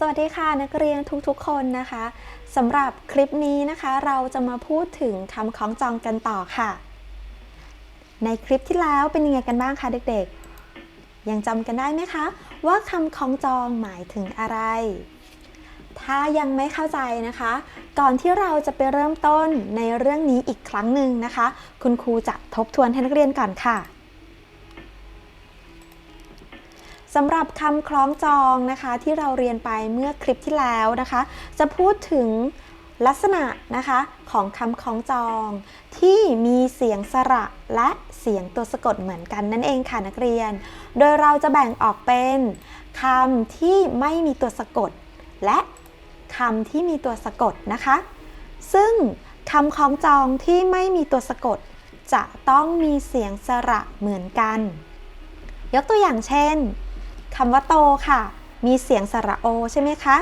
สวัสดีค่ะนักเรียนทุกๆคนนะคะสำหรับคลิปนี้นะคะเราจะมาพูดถึงคำคล้องจองกันต่อค่ะ ในคลิปที่แล้วเป็นยังไงกันบ้างคะเด็กๆ ยังจำกันได้ไหมคะ ว่าคำคล้องจองหมายถึงอะไร ถ้ายังไม่เข้าใจนะคะ ก่อนที่เราจะไปเริ่มต้นในเรื่องนี้อีกครั้งหนึ่งนะคะ คุณครูจะทบทวนให้นักเรียนก่อนค่ะ สำหรับคำคล้องจองนะคะที่เราเรียนไปเมื่อคลิปที่แล้วนะคะ จะพูดถึงลักษณะนะคะของคำคล้องจองที่มีเสียงสระและเสียงตัวสะกดเหมือนกันนั่นเองค่ะนักเรียน โดยเราจะแบ่งออกเป็นคำที่ไม่มีตัวสะกด และคำที่มีตัวสะกดนะคะ ซึ่งคำคล้องจองที่ไม่มีตัวสะกด จะต้องมีเสียงสระเหมือนกัน ยกตัวอย่างเช่น คำว่าโตค่ะ มีเสียงสระโอใช่ไหมคะ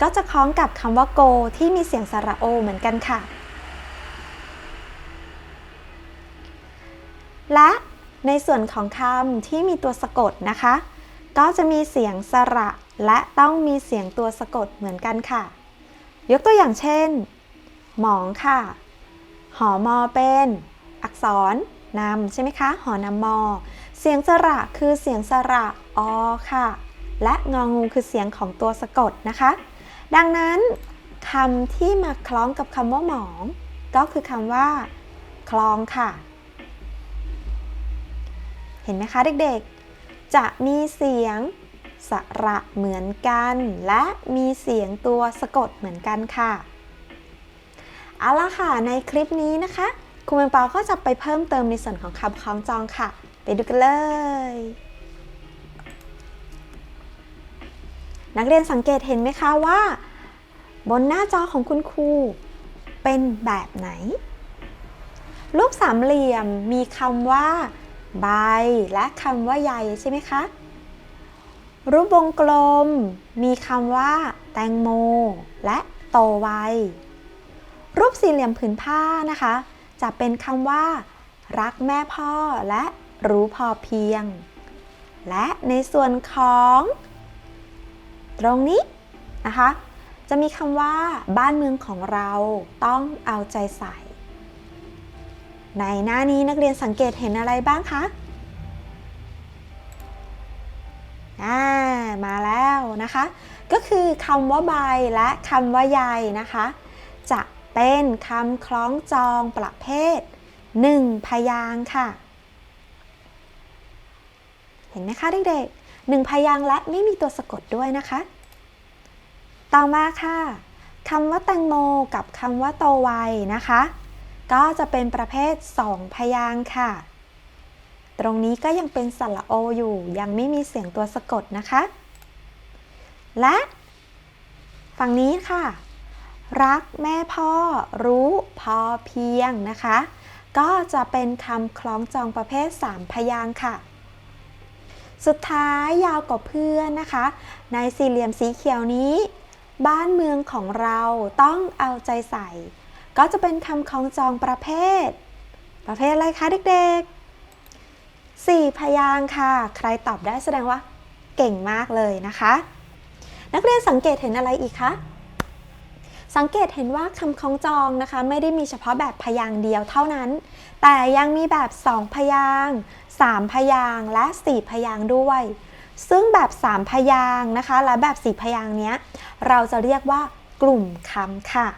ก็จะคล้องกับคำว่าโก ที่มีเสียงสระโอเหมือนกันค่ะ และในส่วนของคำที่มีตัวสะกดนะคะ ก็จะมีเสียงสระ และต้องมีเสียงตัวสะกดเหมือนกันค่ะ ยกตัวอย่างเช่น หมองค่ะ หอมอเป็น อักษรนำใช่ไหมคะ หอนำมอ เสียงสระคือเสียงสระอค่ะ และงองูคือเสียงของตัวสะกดนะคะ ดังนั้นคำที่มาคล้องกับคำว่าหมอง ก็คือคำว่า คลองค่ะ เห็นไหมคะเด็กๆ จะมีเสียงสระเหมือนกัน และมีเสียงตัวสะกดเหมือนกันค่ะเอาละค่ะ ในคลิปนี้นะคะครูเมงเปาก็จะไปเพิ่มเติมในส่วนของคำคล้องจองค่ะ ไปดูกันเลย นักเรียนสังเกตเห็นไหมคะว่า บนหน้าจอของคุณครูเป็นแบบไหน รูปสามเหลี่ยมมีคำว่าใบและคำว่าใยใช่ไหมคะ รูปวงกลม มีคำว่า แตงโม และโตไวรูปสี่เหลี่ยมผืนผ้านะคะ จะเป็นคำว่า รักแม่พ่อและ รู้พอเพียง และในส่วนของ ตรงนี้นะคะ จะมีคำว่าบ้านเมืองของเราต้องเอาใจใส่ ในหน้านี้นักเรียนสังเกตเห็นอะไรบ้างคะอ่ามาแล้วนะคะ ก็คือคำว่าใบและคำว่าใยนะคะ จะเป็นคำคล้องจองประเภทหนึ่งพยางค์ค่ะ เห็นไหมคะเด็กๆหนึ่งพยางค์และไม่มีตัวสะกดด้วยนะคะ ต่อมาค่ะคำว่าแตงโมกับคำว่าโตไวนะคะ ก็จะเป็นประเภทสองพยางค์ค่ะ ตรงนี้ก็ยังเป็นสระโออยู่ยังไม่มีเสียงตัวสะกดนะคะ และฝั่งนี้ค่ะ รักแม่พ่อรู้พอเพียงนะคะ ก็จะเป็นคำคล้องจองประเภท 3 พยางค์ค่ะ สุดท้ายยาวกว่าเพื่อนนะคะ ในสี่เหลี่ยมสีเขียวนี้ บ้านเมืองของเราต้องเอาใจใส่ ก็จะเป็นคำคล้องจองประเภท ประเภทอะไรคะเด็กๆสี่พยางค์ค่ะ ใครตอบได้แสดงว่า เก่งมากเลยนะคะ นักเรียนสังเกตเห็นอะไรอีกคะ สังเกตเห็นว่าคำคล้องจองนะคะ ไม่ได้มีเฉพาะแบบพยางค์เดียวเท่านั้น แต่ยังมีแบบ 2 พยางค์3พยางค์และ 4 พยางค์ด้วย ซึ่งแบบ 3 พยางค์นะคะ และแบบ 4 พยางค์เนี้ยเราจะเรียกว่ากลุ่มคำค่ะ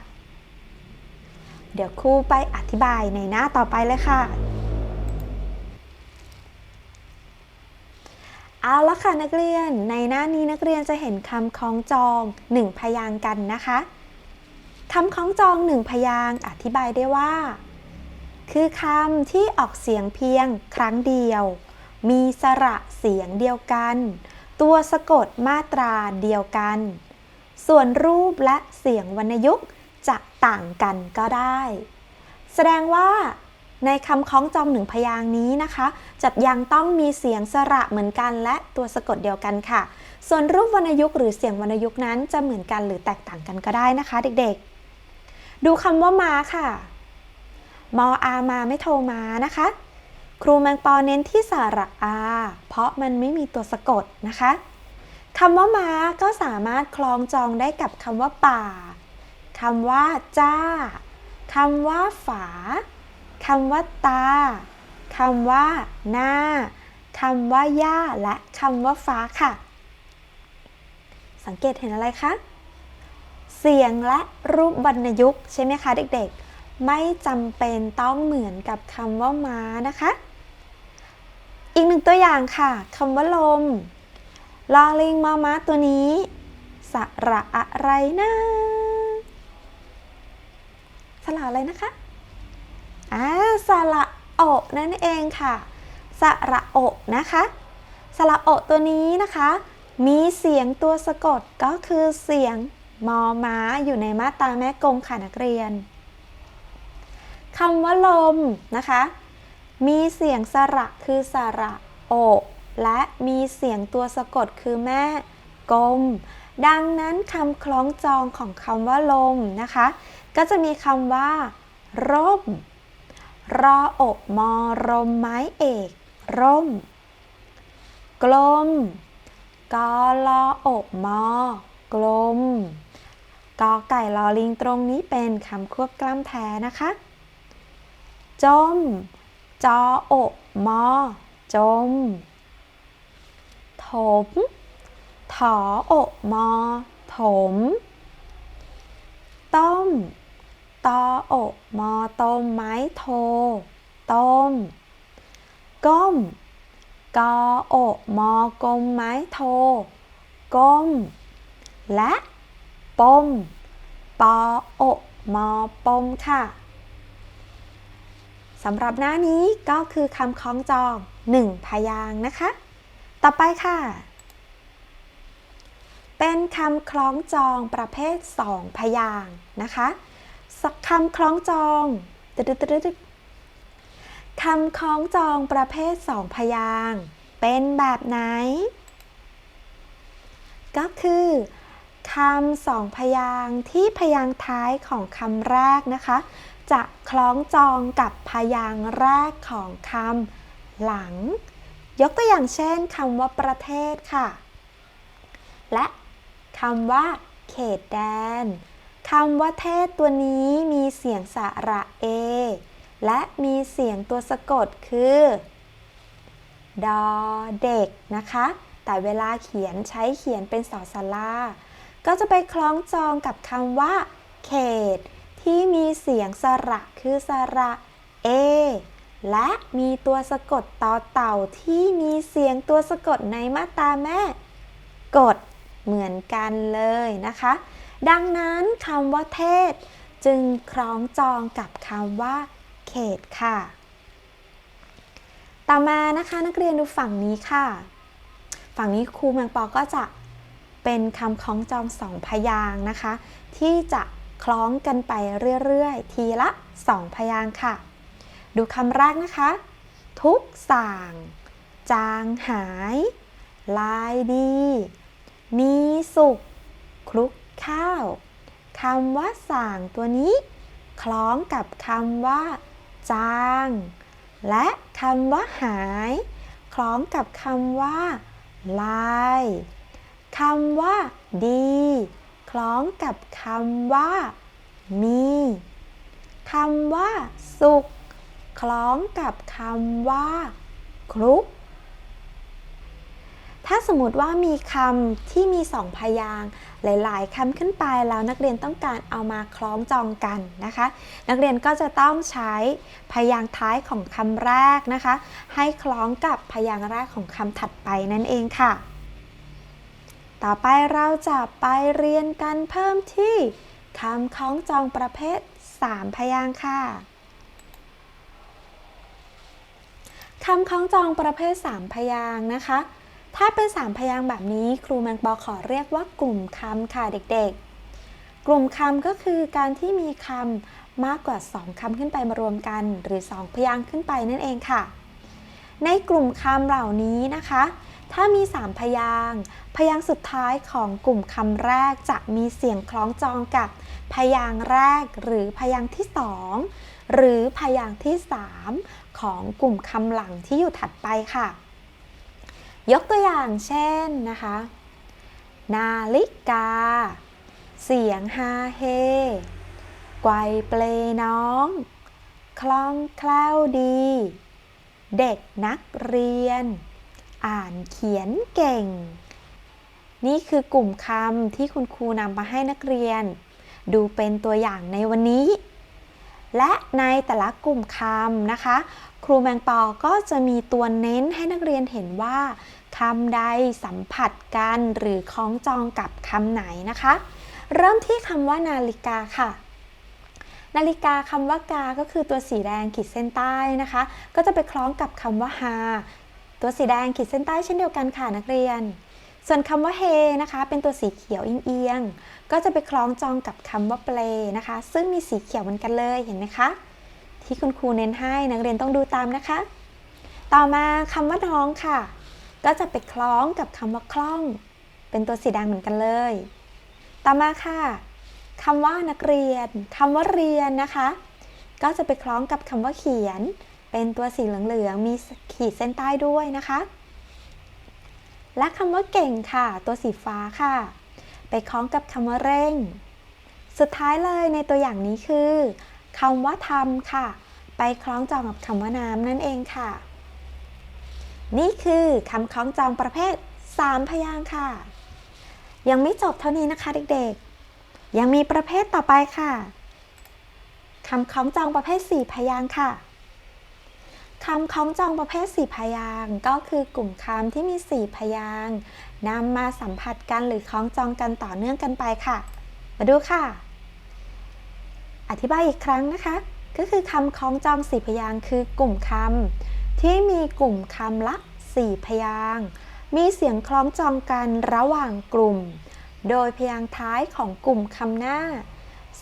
เดี๋ยวครูไปอธิบายในหน้าต่อไปเลยค่ะเอาละค่ะนักเรียนในหน้านี้นักเรียนจะเห็นคำคล้องจอง 1 พยางค์กันนะคะ คำคล้องจองหนึ่งพยางอธิบายได้ว่า คือคำที่ออกเสียงเพียงครั้งเดียว มีสระเสียงเดียวกัน ตัวสะกดมาตราเดียวกัน ส่วนรูปและเสียงวรรณยุกต์จะต่างกันก็ได้ แสดงว่าในคำคล้องจองหนึ่งพยางนี้นะคะจะยังต้องมีเสียงสระเหมือนกันและตัวสะกดเดียวกันค่ะ ส่วนรูปวรรณยุกต์หรือเสียงวรรณยุกต์นั้นจะเหมือนกันหรือแตกต่างกันก็ได้นะคะ เด็กๆ ดูคำว่ามาค่ะ มออามาไม่โทรมานะคะ ครูแมงปอเน้นที่สระอา เพราะมันไม่มีตัวสะกดนะคะคำว่ามาก็สามารถคล้องจองได้กับคำว่าป่าคำว่าจ้าคำว่าฝาคำว่าตาคำว่าหน้าคำว่าย่าและคำว่าฟ้าค่ะ สังเกตเห็นอะไรคะ เสียงและรูปวรรณยุกต์ใช่ไหมคะเด็กๆ ไม่จำเป็นต้องเหมือนกับคำว่าม้านะคะ อีกหนึ่งตัวอย่างค่ะคำว่าลมลอลิงมาม้าตัวนี้ สระอะไรนะสระอะไรนะคะอ่าสระโอนั่นเองค่ะสระโอนะคะสระโอตัวนี้นะคะ มีเสียงตัวสะกดก็คือเสียง มอม้าอยู่ในมาตราแม่กงค่ะนักเรียนคำว่าลมนะคะ มีเสียงสระคือสระโอ และมีเสียงตัวสะกดคือแม่กลม ดังนั้นคำคล้องจองของคำว่าลมนะคะ ก็จะมีคำว่า ร่ม รออกมอรมไม้เอก ร่ม กลมกอลออกมอกลม กอไก่ลอลิงตรงนี้เป็นคำควบกล้ำแท้นะคะ จม จออมอ จม ถม ถออมอ ถม ต้ม ตออมอ ต้มไม้โท ต้ม ก้ม กออมอกลมไม้โท ก้ม และ ปม ปออมอปมค่ะสำหรับหน้านี้ก็คือคำคล้องจองหนึ่งพยางค์นะคะ ต่อไปค่ะ เป็นคำคล้องจองประเภทสองพยางค์นะคะสักคำคล้องจองคำคล้องจองประเภทสองพยางค์เป็นแบบไหน ก็คือ คำสองพยางค์ที่พยางค์ท้ายของคำแรกนะคะ จะคล้องจองกับพยางค์แรกของคำหลัง ยกตัวอย่างเช่นคำว่าประเทศค่ะ และคำว่าเขตแดนคำว่าเทศตัวนี้มีเสียงสระเอ และมีเสียงตัวสะกดคือ ดอเด็กนะคะ แต่เวลาเขียนใช้เขียนเป็นสอสลา ก็จะไปคล้องจองกับคำว่า เขต ที่มีเสียงสระคือสระเอและมีตัวสะกดต่อเต่าที่มีเสียงตัวสะกดในมาตราแม่ กดเหมือนกันเลยนะคะ ดังนั้นคำว่าเทศ จึงคล้องจองกับคำว่า เขตค่ะ ต่อมานะคะนักเรียนดูฝั่งนี้ค่ะ ฝั่งนี้ครูเมืองปอก็จะ เป็นคำคล้องจองสองพยางค์นะคะ ที่จะคล้องกันไปเรื่อยๆ ทีละสองพยางค์ค่ะ ดูคำแรกนะคะ ทุกส่างจางหาย ลายดี มีสุข คลุกข้าวคำว่าส่างตัวนี้ คล้องกับคำว่า จาง และคำว่าหาย คล้องกับคำว่า ลาย คำว่าดี คล้องกับคำว่า มีคำว่า สุข คล้องกับคำว่า คลุก ถ้าสมมติว่ามีคำที่มีสองพยางหลาย ๆคำขึ้นไปแล้วนักเรียนต้องการเอามาคล้องจองกันนะคะ นักเรียนก็จะต้องใช้พยางท้ายของคำแรกนะคะ ให้คล้องกับพยางแรกของคำถัดไปนั่นเองค่ะ ต่อไปเราจะไปเรียนกันเพิ่มที่คำคล้องจองประเภท 3 พยางค์ค่ะคำคล้องจองประเภท 3 พยางค์นะคะ ถ้าเป็น 3 พยางค์แบบนี้ ครูแมงปอขอเรียกว่ากลุ่มคำค่ะเด็กๆ กลุ่มคำก็คือการที่มีคำมากกว่า 2คำขึ้นไปมารวมกัน หรือ 2 พยางค์ขึ้นไปนั่นเองค่ะ ในกลุ่มคำเหล่านี้นะคะ ถ้ามี 3 พยางพยางสุดท้ายของกลุ่มคำแรกจะมีเสียงคล้องจองกับ พยางแรกหรือพยางที่2หรือพยางที่3ของกลุ่มคำหลังที่อยู่ถัดไปค่ะ ยกตัวอย่างเช่นนะคะ นาฬิกา เสียงฮาเฮไกวเปลน้อง คล่องแคล่วดี เด็กนักเรียน อ่านเขียนเก่ง นี่คือกลุ่มคำที่คุณครูนำมาให้นักเรียน ดูเป็นตัวอย่างในวันนี้ และในแต่ละกลุ่มคำนะคะ ครูแมงปอก็จะมีตัวเน้นให้นักเรียนเห็นว่าคำใดสัมผัสกันหรือคล้องจองกับคำไหนนะคะ เริ่มที่คำว่านาฬิกาค่ะนาฬิกาคำว่ากา ก็คือตัวสีแดงขีดเส้นใต้นะคะ ก็จะไปคล้องกับคำว่าฮา ตัวสีแดงขีดเส้นใต้เช่นเดียวกันค่ะนักเรียน ส่วนคำว่าเฮนะคะ เป็นตัวสีเขียวเอียงๆก็จะไปคล้องจองกับคำว่าเปลนะคะ ซึ่งมีสีเขียวเหมือนกันเลยเห็นไหมคะ ที่คุณครูเน้นให้นักเรียนต้องดูตามนะคะ ต่อมาคำว่าน้องค่ะ ก็จะไปคล้องกับคำว่าคล่อง เป็นตัวสีแดงเหมือนกันเลย ต่อมาค่ะคำว่านักเรียนคำว่าเรียนนะคะ ก็จะไปคล้องกับคำว่าเขียน เป็นตัวสีเหลืองๆ มีขีดเส้นใต้ด้วยนะคะ และคำว่าเก่งค่ะ ตัวสีฟ้าค่ะ ไปคล้องกับคำว่าเร่ง สุดท้ายเลยในตัวอย่างนี้คือคำว่าทำค่ะ ไปคล้องจองกับคำว่าน้ำนั่นเองค่ะ นี่คือคำคล้องจองประเภท 3 พยางค์ค่ะ ยังไม่จบเท่านี้นะคะเด็กๆ ยังมีประเภทต่อไปค่ะคำคล้องจองประเภท 4 พยางค์ค่ะ คำคล้องจองประเภท4พยางก็คือกลุ่มคำที่มี4พยางนำมาสัมผัสกันหรือคล้องจองกันต่อเนื่องกันไปค่ะ มาดูค่ะ อธิบายอีกครั้งนะคะ ก็คือคำคล้องจอง4พยางคือกลุ่มคำที่มีกลุ่มคำละ4พยางมีเสียงคล้องจองกันระหว่างกลุ่ม โดยพยางท้ายของกลุ่มคำหน้า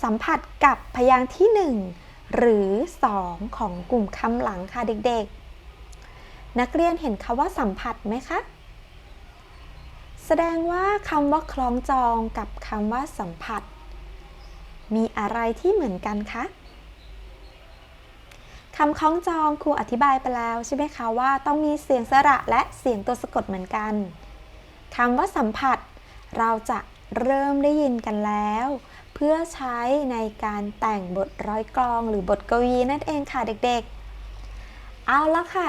สัมผัสกับพยางที่1 หรือ 2 ของกลุ่มคำหลังค่ะเด็กๆ นักเรียนเห็นคำว่าสัมผัสไหมคะ แสดงว่าคำว่าคล้องจองกับคำว่าสัมผัส มีอะไรที่เหมือนกันคะคำคล้องจองครูอธิบายไปแล้วใช่ไหมคะว่าต้องมีเสียงสระและเสียงตัวสะกดเหมือนกันคำว่าสัมผัส เราจะเริ่มได้ยินกันแล้ว พื่อใช้ในการแต่งบทร้อยกลองหรือบทกวีนั่นเองค่ะเด็กๆ เอาละค่ะ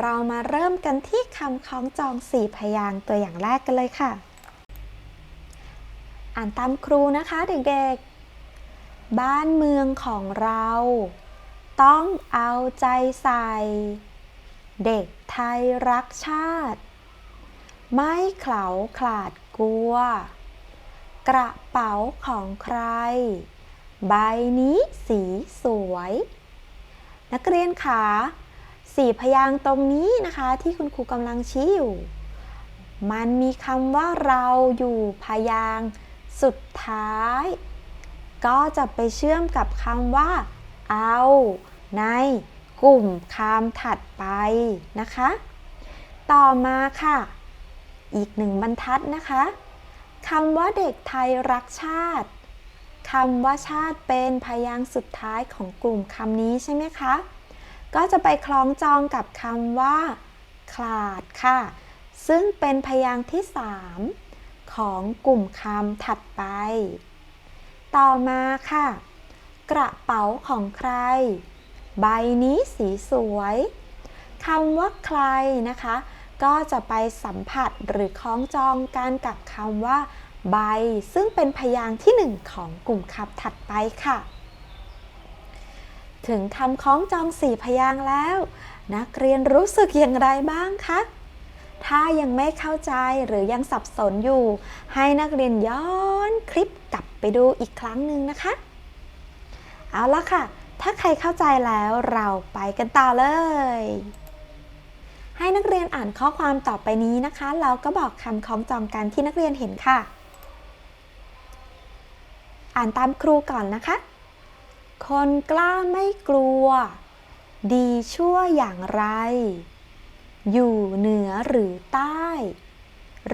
เรามาเริ่มกันที่คำคล้องจองสี่พยางตัวอย่างแรกกันเลยค่ะ อ่านตามครูนะคะเด็กๆ บ้านเมืองของเรา ต้องเอาใจใส่ เด็กไทยรักชาติ ไม่เขลาขลาดกลัว กระเป๋าของใคร ใบนี้สีสวย นักเรียนขาสี่พยางตรงนี้นะคะที่คุณครูกำลังชี้อยู่ มันมีคำว่าเราอยู่พยางสุดท้าย ก็จะไปเชื่อมกับคำว่า เอา ในกลุ่มคำถัดไปนะคะ ต่อมาค่ะ อีกหนึ่งบรรทัดนะคะ คำว่าเด็กไทยรักชาติคำว่าชาติเป็นพยางค์สุดท้ายของกลุ่มคำนี้ใช่ไหมคะ ก็จะไปคล้องจองกับคำว่า คลาดค่ะ ซึ่งเป็นพยางค์ที่ 3 ของกลุ่มคำถัดไป ต่อมาค่ะ กระเป๋าของใคร ใบนี้สีสวยคำว่าใครนะคะ ก็จะไปสัมผัสหรือคล้องจองกันกับคำว่าใบ ซึ่งเป็นพยางค์ที่หนึ่งของกลุ่มคำถัดไปค่ะ ถึงคำคล้องจองสี่พยางค์แล้ว นักเรียนรู้สึกอย่างไรบ้างคะถ้ายังไม่เข้าใจหรือยังสับสนอยู่ ให้นักเรียนย้อนคลิปกลับไปดูอีกครั้งหนึ่งนะคะ เอาละค่ะ ถ้าใครเข้าใจแล้วเราไปกันต่อเลย ให้นักเรียนอ่านข้อความต่อไปนี้นะคะ เราก็บอกคำคล้องจองกันที่นักเรียนเห็นค่ะ อ่านตามครูก่อนนะคะ คนกล้าไม่กลัว ดีชั่วอย่างไร อยู่เหนือหรือใต้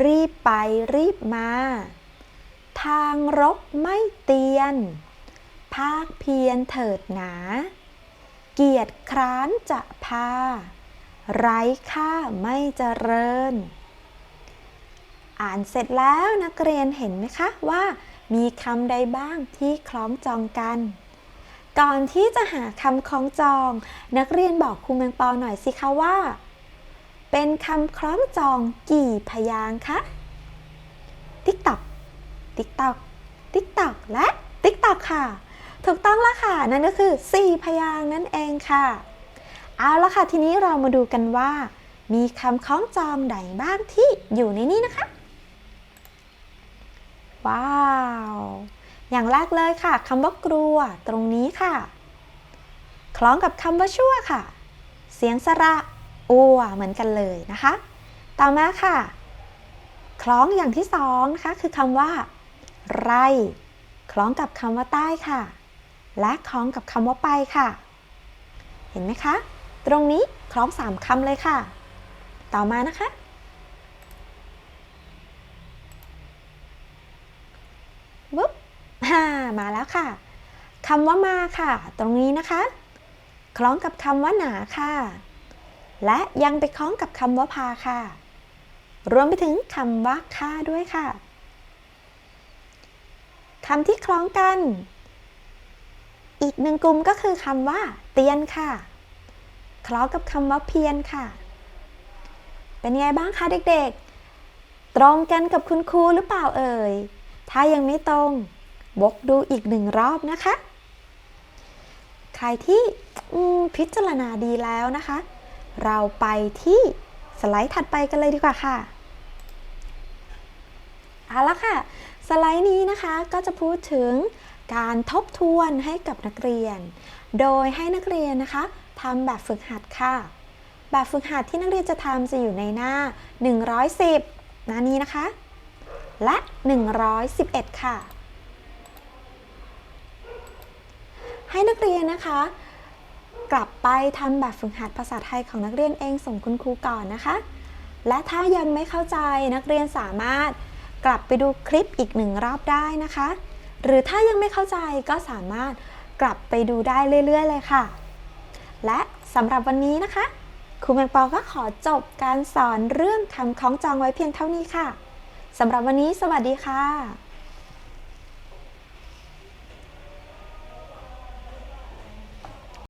รีบไปรีบมา ทางรกไม่เตียน ภาคเพียรเถิดหนา เกียรติคร้านจะพา ไร้ค่าไม่เจริญ อ่านเสร็จแล้วนักเรียนเห็นไหมคะว่ามีคำใดบ้างที่คล้องจองกัน ก่อนที่จะหาคำคล้องจอง นักเรียนบอกครูแมงปอหน่อยสิคะว่า เป็นคำคล้องจองกี่พยางค์คะติ๊กตอกติ๊กตอกติ๊กตอกและติ๊กตอกค่ะ ถูกต้องแล้วค่ะ นั่นก็คือ 4 พยางค์นั่นเองค่ะ เอาละค่ะ ทีนี้เรามาดูกันว่า มีคำคล้องจองใดบ้างที่อยู่ในนี้นะคะ ว้าว อย่างแรกเลยค่ะคำว่ากลัวตรงนี้ค่ะ คล้องกับคำว่าชั่วค่ะ เสียงสระอัวเหมือนกันเลยนะคะ ต่อมาค่ะ คล้องอย่างที่สองนะคะคือคำว่า ไร คล้องกับคำว่าใต้ค่ะ และคล้องกับคำว่าไปค่ะ เห็นไหมคะ ตรงนี้คล้องสามคำเลยค่ะ ต่อมานะคะ วุ๊บฮ่ามาแล้วค่ะคำว่ามาค่ะ ตรงนี้นะคะ คล้องกับคำว่าหนาค่ะ และยังไปคล้องกับคำว่าพาค่ะ รวมไปถึงคำว่าค่าด้วยค่ะคำที่คล้องกัน อีกหนึ่งกลุ่มก็คือคำว่า เตียนค่ะ คล้องกับคำว่าเพียนค่ะ เป็นไงบ้างคะเด็กๆ ตรงกันกับคุณครูหรือเปล่าเอ่ย ถ้ายังไม่ตรง บกดูอีกหนึ่งรอบนะคะ ใครที่พิจารณาดีแล้วนะคะ เราไปที่สไลด์ถัดไปกันเลยดีกว่าค่ะเอาละค่ะ สไลด์นี้นะคะก็จะพูดถึงการทบทวนให้กับนักเรียน โดยให้นักเรียนนะคะ ทำแบบฝึกหัดค่ะ แบบฝึกหัดที่นักเรียนจะทำจะอยู่ในหน้า 110 หน้านี้นะคะ และ 111 ค่ะ ให้นักเรียนนะคะ กลับไปทำแบบฝึกหัดภาษาไทยของนักเรียนเองส่งคุณครูก่อนนะคะ และถ้ายังไม่เข้าใจนักเรียนสามารถกลับไปดูคลิปอีกหนึ่งรอบได้นะคะ หรือถ้ายังไม่เข้าใจก็สามารถกลับไปดูได้เรื่อย ๆ เลยค่ะ และสำหรับวันนี้นะคะครูแมงปอก็ขอจบการสอนเรื่องคำคล้องจองไว้เพียงเท่านี้ค่ะสำหรับวันนี้สวัสดีค่ะ